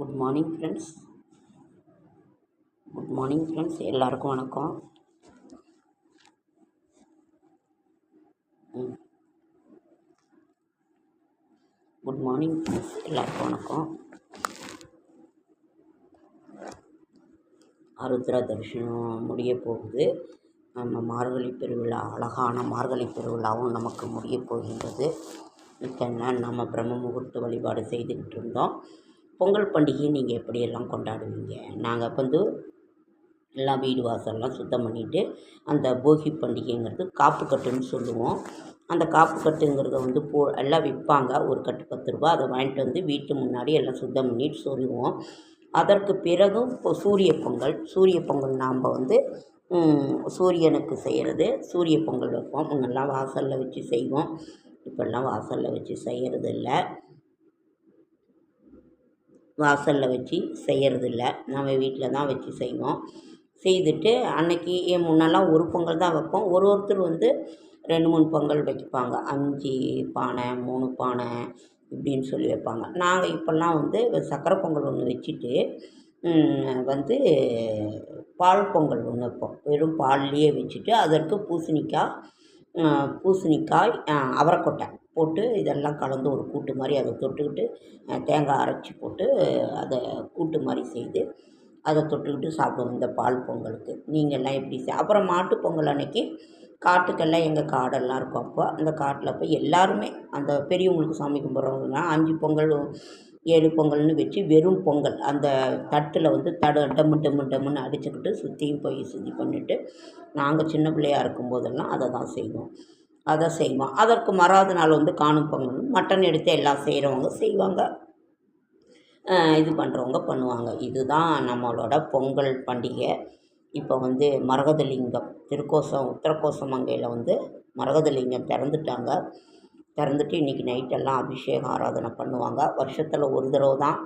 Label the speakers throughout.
Speaker 1: Good morning friends good morning friends எல்லாருக்கும் வணக்கம். Good morning friends எல்லாருக்கும் வணக்கம். ஆருத்ரா தரிசனம் முடிய போகுது. நம்ம மார்கழி பெருவிழா அழகான மார்கழி பெருவிழாவும் நமக்கு முடிய போகின்றது. இத்தனை நாள் நம்ம பிரம்ம முகூர்த்த வழிபாடு செய்துக்கிட்டு இருந்தோம். பொங்கல் பண்டிகையை நீங்கள் எப்படியெல்லாம் கொண்டாடுவீங்க? நாங்கள் வந்து எல்லாம் வீடு வாசல்லாம் சுத்தம் பண்ணிவிட்டு அந்த போகி பண்டிகைங்கிறது காப்பு கட்டுன்னு சொல்லுவோம். அந்த காப்பு கட்டுங்கிறத வந்து போ எல்லாம் விற்பாங்க ஒரு கட்டு பத்து ரூபா அதை வாங்கிட்டு வந்து வீட்டு முன்னாடி எல்லாம் சுத்தம் பண்ணிட்டு சொல்லுவோம். அதற்கு பிறகும் இப்போ சூரிய பொங்கல். சூரிய பொங்கல் நாம் வந்து சூரியனுக்கு செய்கிறது சூரிய பொங்கல் வைப்போம். முன்னெல்லாம் வாசலில் வச்சு செய்வோம். இப்போல்லாம் வாசலில் வச்சு செய்கிறது இல்லை வாசலில் வச்சு செய்கிறதில்ல நம்ம வீட்டில் தான் வச்சு செய்வோம். செய்துட்டு அன்னைக்கு முன்னெல்லாம் ஒரு பொங்கல் தான் வைப்போம். ஒரு ஒருத்தர் வந்து ரெண்டு மூணு பொங்கல் வைப்பாங்க அஞ்சு பானை மூணு பானை இப்படின்னு சொல்லி வைப்பாங்க. நாங்கள் இப்போல்லாம் வந்து சக்கரை பொங்கல் ஒன்று வச்சுட்டு வந்து பால் பொங்கல் ஒன்று வைப்போம். வெறும் பால்லையே வச்சுட்டு அதற்கு பூசணிக்காய் பூசணிக்காய் அவரைக்கொட்டை. போட்டு இதெல்லாம் கலந்து ஒரு கூட்டு மாதிரி அதை தொட்டுக்கிட்டு தேங்காய் அரைச்சி போட்டு அதை கூட்டு மாதிரி செய்து அதை தொட்டுக்கிட்டு சாப்பிடுவோம் இந்த பால் பொங்கலுக்கு. நீங்கள்லாம் எப்படி செய் அப்புறம் மாட்டுப்பொங்கல் அன்னைக்கு காட்டுக்கெல்லாம் எங்கள் காடெல்லாம் இருக்கும். அப்போ அந்த காட்டில் போய் எல்லாருமே அந்த பெரியவங்களுக்கு சாமி கும்பிட்றவங்கலாம் அஞ்சு பொங்கல் ஏழு பொங்கல்னு வச்சு வெறும் பொங்கல் அந்த தட்டில் வந்து தட டம்மு டம்மு டம்முன்னு அடிச்சுக்கிட்டு சுற்றியும் போய் சுத்தி பண்ணிவிட்டு நாங்கள் சின்ன பிள்ளையா இருக்கும்போதெல்லாம் அதை தான் செய்வோம். அதை செய்வோம் அதற்கு மறாவது நாள் வந்து காணும் பொங்கல். மட்டன் எடுத்து எல்லாம் செய்கிறவங்க செய்வாங்க. இது பண்ணுறவங்க பண்ணுவாங்க. இதுதான் நம்மளோட பொங்கல் பண்டிகை. இப்போ வந்து மரகதலிங்கம் திருக்கோசம் உத்தரகோசமங்கையில் வந்து மரகதலிங்கம் திறந்துட்டாங்க. திறந்துட்டு இன்றைக்கி நைட்டெல்லாம் அபிஷேகம் ஆராதனை பண்ணுவாங்க. வருஷத்தில் ஒரு தடவை தான்.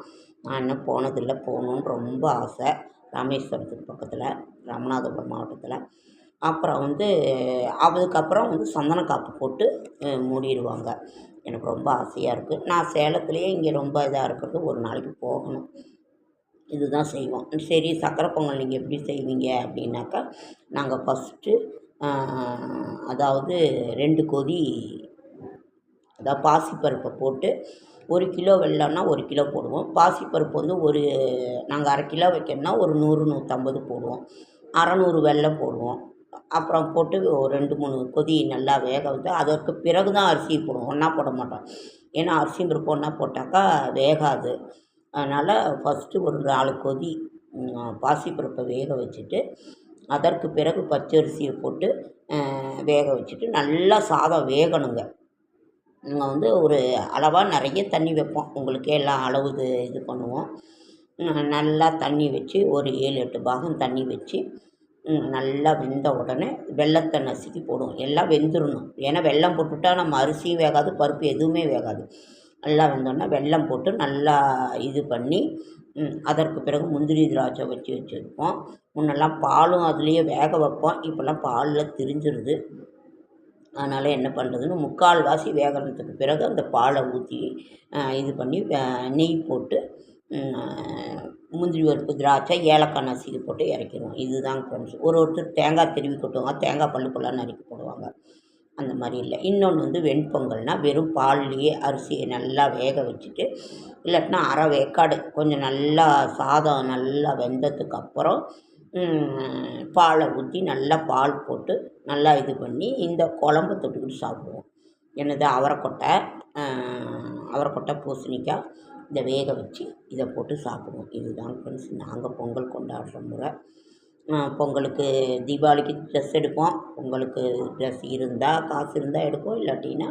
Speaker 1: நான் இன்னும் போனதில்லை. போகணுன்னு ரொம்ப ஆசை. ராமேஸ்வரத்துக்கு பக்கத்தில் ராமநாதபுரம் மாவட்டத்தில். அப்புறம் வந்து அதுக்கப்புறம் வந்து சந்தன காப்பு போட்டு மூடிடுவாங்க. எனக்கு ரொம்ப ஆசையாக இருக்குது நான் சேலத்துலேயே இங்கே ரொம்ப இதாக இருக்கிறது ஒரு நாளைக்கு போகணும். இதுதான் செய்வோம். சரி சக்கரை பொங்கல் நீங்கள் எப்படி செய்வீங்க? அப்படின்னாக்கா நாங்கள் ஃபஸ்ட்டு அதாவது ரெண்டு கொதி அதாவது பாசிப்பருப்பை போட்டு ஒரு கிலோ வெள்ளம்னா ஒரு கிலோ போடுவோம். பாசிப்பருப்பு வந்து ஒரு நாங்கள் அரை கிலோ வைக்கணும்னா ஒரு நூறு நூற்றம்பது போடுவோம். அறநூறு வெள்ளம் போடுவோம். அப்புறம் போட்டு ஒரு ரெண்டு மூணு கொதி நல்லா வேக வச்சு அதற்கு பிறகு தான் அரிசி போடுவோம். ஒன்றா போட மாட்டோம். ஏன்னா அரிசியும் பருப்பு ஒன்றா போட்டாக்கா வேகாது. அதனால் ஃபஸ்ட்டு ஒரு நாலு கொதி பாசிப்பருப்பை வேக வச்சுட்டு அதற்கு பிறகு பச்சரிசியை போட்டு வேக வச்சுட்டு நல்லா சாதம் வேகணுங்க. நாங்கள் வந்து ஒரு அளவாக நிறைய தண்ணி வைப்போம். உங்களுக்கே எல்லாம் அளவு இது இது பண்ணுவோம் நல்லா தண்ணி வச்சு ஒரு ஏழு எட்டு பாகம் தண்ணி வச்சு நல்லா வெந்த உடனே வெல்லத்தை நசுக்கி போடுவோம். எல்லாம் வெந்துடணும் ஏன்னா வெல்லம் போட்டுவிட்டா நம்ம அரிசியும் வேகாது பருப்பு எதுவுமே வேகாது. நல்லா வெந்தோடனே வெல்லம் போட்டு நல்லா இது பண்ணி அதற்கு பிறகு முந்திரி திராட்சை வச்சு வச்சுருப்போம். முன்னெல்லாம் பாலும் அதுலேயே வேக வைப்போம். இப்போல்லாம் பாலில் திரிஞ்சிருது. அதனால் என்ன பண்ணுறதுன்னு முக்கால்வாசி வேகிறதுக்கு பிறகு அந்த பாலை ஊற்றி இது பண்ணி நெய் போட்டு முந்திரி பருப்பு திராட்சை ஏலக்காய் நசுக்கி போட்டு இறக்கிடுவோம். இதுதான் ஃப்ரெண்ட்ஸ் ஒரு ஒருத்தர் தேங்காய் திருவி கொட்டுவாங்க தேங்காய் பல்லு பல்லாக நறுக்கி போடுவாங்க. அந்த மாதிரி இல்லை. இன்னொன்று வந்து வெண்பொங்கல்னால் வெறும் பால்லையே அரிசியை நல்லா வேக வச்சுட்டு இல்லாட்டினா அரை வேக்காடு கொஞ்சம் நல்லா சாதம் நல்லா வெந்ததுக்கு அப்புறம் பாலை ஊற்றி நல்லா பால் போட்டு நல்லா இது பண்ணி இந்த குழம்பு தொட்டுக்கிட்டு சாப்பிடுவோம். என்னது அவரைக்கொட்டை அவரைக்கொட்டை பூசணிக்காய் இதை வேக வச்சு இதை போட்டு சாப்பிடுவோம். இதுதான் ஃப்ரெண்ட்ஸ் நாங்கள் பொங்கல் கொண்டாடுற முறை. பொங்கலுக்கு தீபாவளிக்கு ட்ரெஸ் எடுப்போம். பொங்கலுக்கு ட்ரெஸ் இருந்தால் காசு இருந்தால் எடுப்போம். இல்லாட்டின்னா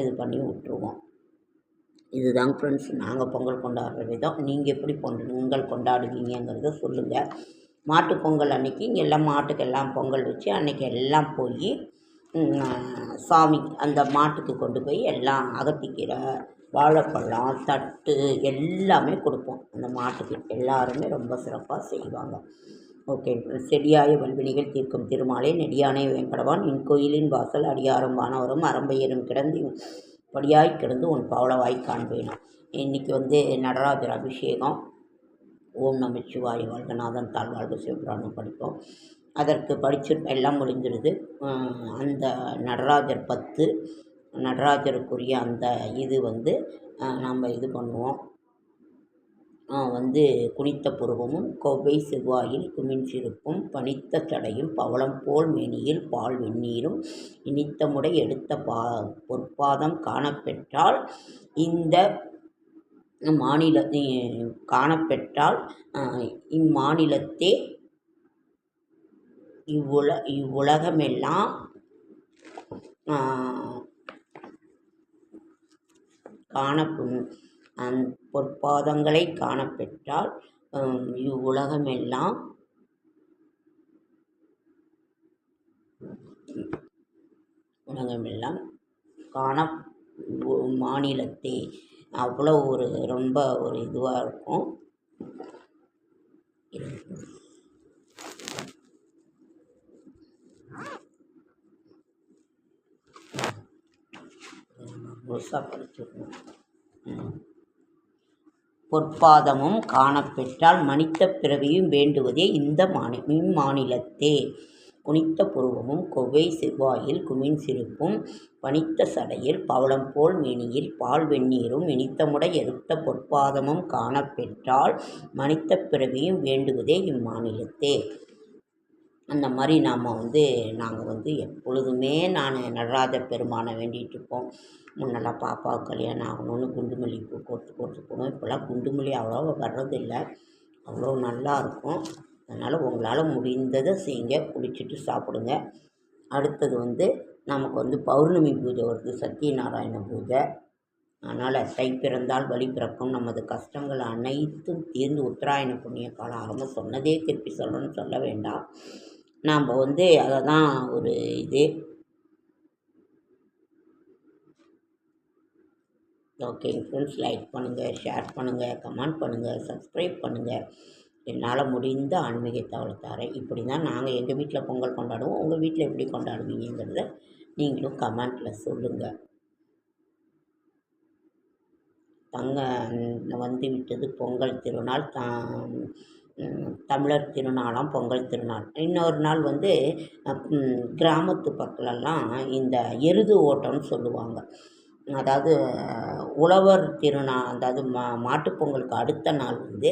Speaker 1: இது பண்ணி விட்ருவோம் இதுதாங்க ஃப்ரெண்ட்ஸ் நாங்கள் பொங்கல் கொண்டாடுற விதம். நீங்கள் எப்படி பொங்கல் கொண்டாடுவீங்கிறத சொல்லுங்கள் மாட்டு பொங்கல் அன்றைக்கி எல்லாம் மாட்டுக்கு எல்லாம் பொங்கல் வச்சு அன்றைக்கி எல்லாம் போய் சாமி அந்த மாட்டுக்கு கொண்டு போய் எல்லாம் அகத்திக்கீரை வாழைப்பழம் தட்டு எல்லாமே கொடுப்போம். அந்த மாட்டுக்கு எல்லாருமே ரொம்ப சிறப்பாக செய்வாங்க. ஓகே. செடியாய வல்வினிகள் தீர்க்கும் திருமாலே நெடியானை வேங்கடவான் இன் கோயிலின் வாசல் அடியாரும் வானவரும் அரம்பையரும் கிடந்து படியாய் கிடந்து உன் பவளவாய் காண்பேன். இன்றைக்கி வந்து நடராஜர் அபிஷேகம். ஓம் நமச்சிவாய வாழ்கநாதன் தாழ்வாழ்க சிவபுராணம் படிப்போம். அதற்கு படிச்சு எல்லாம் முடிஞ்சிடுது அந்த நடராஜர் பத்து நடராஜருக்குரிய அந்த இது வந்து நம்ம இது பண்ணுவோம். வந்து குனித்த புருவமும் கொவ்வை செவ்வாயில் குமின் சிறுப்பும் பனித்த சடையும் பவளம் போல் மேனியில் பால் வெந்நீரும் இனித்தமுடை எடுத்த பா பொற்பாதம் காணப்பெற்றால் இந்த மாநில காணப்பெற்றால் இம்மாநிலத்தே இவ்வுல இவ்வுலகமெல்லாம் காண அந் பொற்பாதங்களை காணப்பெற்றால் இவ்வுலகமெல்லாம் உலகமெல்லாம் காண மாநிலத்தே. அவ்வளோ ஒரு ரொம்ப ஒரு இதுவாக இருக்கும். முழுசாக பொற்பாதமும் காணப்பெற்றால் மனித பிறவியும் வேண்டுவதே இந்த மாநி இம்மாநிலத்தே. குனித்த புருவமும் கொவ்வை செவ்வாயில் குமின் சிரிப்பும் பனித்த சடையில் பவளம் போல் மேனியில் பால் வெந்நீரும் இனித்தமுடை எடுத்த பொற்பாதமும் காணப்பெற்றால் மனித பிறவியும் வேண்டுவதே இம்மாநிலத்தே. அந்த மாதிரி நாம் வந்து நாங்கள் வந்து எப்பொழுதுமே நான் நடராஜ பெருமானை வேண்டிகிட்ருப்போம். முன்னெல்லாம் பாப்பாவுக்கு கல்யாணம் ஆகணும்னு குண்டுமல்லி பூ கோர்த்து கோர்த்து போனோம் இப்போல்லாம் குண்டுமல்லி அவ்வளோவா வர்றதில்லை. அவ்வளோ நல்லாயிருக்கும் அதனால் உங்களால் முடிந்ததை செய்யுங்க. குளிச்சுட்டு சாப்பிடுங்க. அடுத்தது வந்து நமக்கு வந்து பௌர்ணமி பூஜை வருது. சத்யநாராயண பூஜை. அதனால் தை பிறந்தால் வழி பிறக்கும். நமது கஷ்டங்கள் அனைத்தும் தீர்ந்து உத்தராயண புண்ணிய காலம் ஆரம்ப சொன்னதே திருப்பி சொல்லணும்னு சொல்ல வேண்டாம். நாம் வந்து அதை தான் ஒரு இது. ஓகேங்க ஃப்ரெண்ட்ஸ் லைக் பண்ணுங்கள் ஷேர் பண்ணுங்கள் கமெண்ட் பண்ணுங்கள் சப்ஸ்கிரைப் பண்ணுங்கள் என்னால் முடிந்த ஆன்மீக தகவல் தரேன். இப்படி தான் நாங்கள் எங்கள் வீட்டில் பொங்கல் கொண்டாடுவோம். உங்கள் வீட்டில் எப்படி கொண்டாடுவீங்கிறத நீங்களும் கமெண்ட்டில் சொல்லுங்கள் தங்க வந்து விட்டது பொங்கல் திருநாள் தான். தமிழர் திருநாளாம் பொங்கல் திருநாள். இன்னொரு நாள் வந்து கிராமத்து பக்கலெல்லாம் இந்த எருது ஓட்டம்னு சொல்லுவாங்க. அதாவது உழவர் திருநாள் அதாவது மா மாட்டுப்பொங்கலுக்கு அடுத்த நாள் வந்து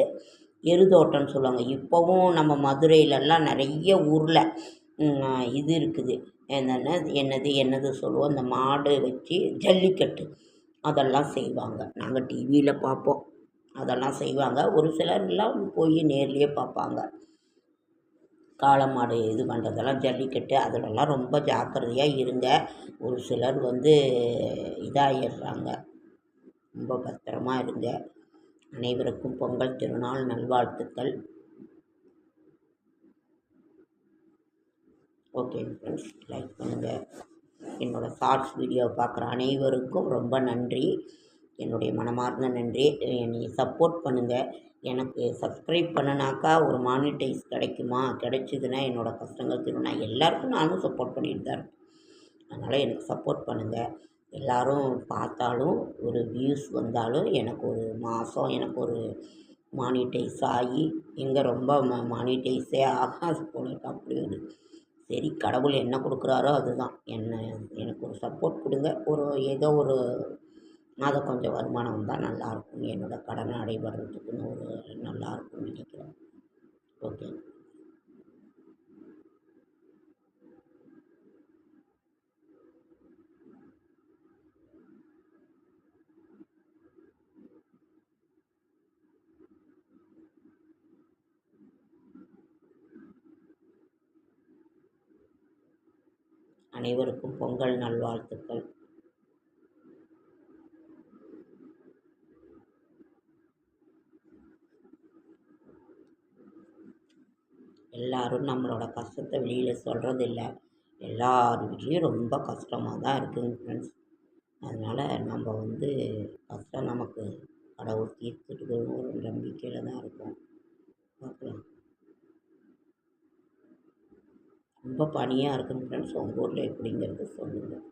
Speaker 1: எருதோட்டம்னு சொல்லுவாங்க. இப்போவும் நம்ம மதுரையிலலாம் நிறைய ஊரில் இது இருக்குது. என்னென்ன என்னது என்னது சொல்லுவோம். இந்த மாடு வச்சு ஜல்லிக்கட்டு அதெல்லாம் செய்வாங்க. நாங்கள் டிவியில் பார்ப்போம். அதெல்லாம் செய்வாங்க. ஒரு சிலர்லாம் போய் நேர்லேயே பார்ப்பாங்க. காளை மாடு இது பண்ணுறதெல்லாம் ஜல்லிக்கட்டு அதிலெல்லாம் ரொம்ப ஜாக்கிரதையாக இருங்க. ஒரு சிலர் வந்து இதாகிடுறாங்க ரொம்ப பத்திரமா இருங்க. அனைவருக்கும் பொங்கல் திருநாள் நல்வாழ்த்துக்கள். ஓகே ஃப்ரெண்ட்ஸ் லைக் பண்ணுங்கள் என்னோடய ஷார்ட்ஸ் வீடியோ பார்க்குற அனைவருக்கும் ரொம்ப நன்றி. என்னுடைய மனமார்ந்த நன்றி. என்னை சப்போர்ட் பண்ணுங்கள் எனக்கு சப்ஸ்கிரைப் பண்ணினாக்கா ஒரு மானிட்டைஸ் கிடைக்குமா? கிடைச்சிதுன்னா என்னோடய கஷ்டங்கள் தீரும் நான் எல்லாருக்கும் நானும் சப்போர்ட் பண்ணிட்டு தான் இருக்கேன். அதனால் எனக்கு சப்போர்ட் பண்ணுங்கள் எல்லோரும் பார்த்தாலும் ஒரு வியூஸ் வந்தாலும் எனக்கு ஒரு மாதம் எனக்கு ஒரு மானிட்டைஸ் ஆகி எங்கே ரொம்ப ம மானிட்டைஸே ஆகாது போல அப்படி ஒரு சரி கடவுள் என்ன கொடுக்குறாரோ அதுதான். என்ன எனக்கு ஒரு சப்போர்ட் கொடுங்க. ஒரு ஏதோ ஒரு அதை கொஞ்சம் வருமானம் வந்தால் நல்லாயிருக்கும் என்னோடய கடன் அடைபடுறதுக்குன்னு ஒரு நல்லாயிருக்கும்னு நினைக்கிறேன். ஓகே. அனைவருக்கும் பொங்கல் நல்வாழ்த்துக்கள். எல்லோரும் நம்மளோட கஷ்டத்தை வெளியில் சொல்கிறதில்ல எல்லார் வீட்லேயும் ரொம்ப கஷ்டமாக தான் இருக்குதுங்க ஃப்ரெண்ட்ஸ் அதனால் நம்ம வந்து கஷ்டம் நமக்கு கடவுள் தீர்த்துட்டு ஒரு நம்பிக்கையில் தான் இருக்கோம். பார்க்கலாம். ரொம்ப பனியாக இருக்குதுங்க ஃப்ரெண்ட்ஸ் உங்கள் ஊரில் எப்படிங்கிறது சொல்லுங்கள்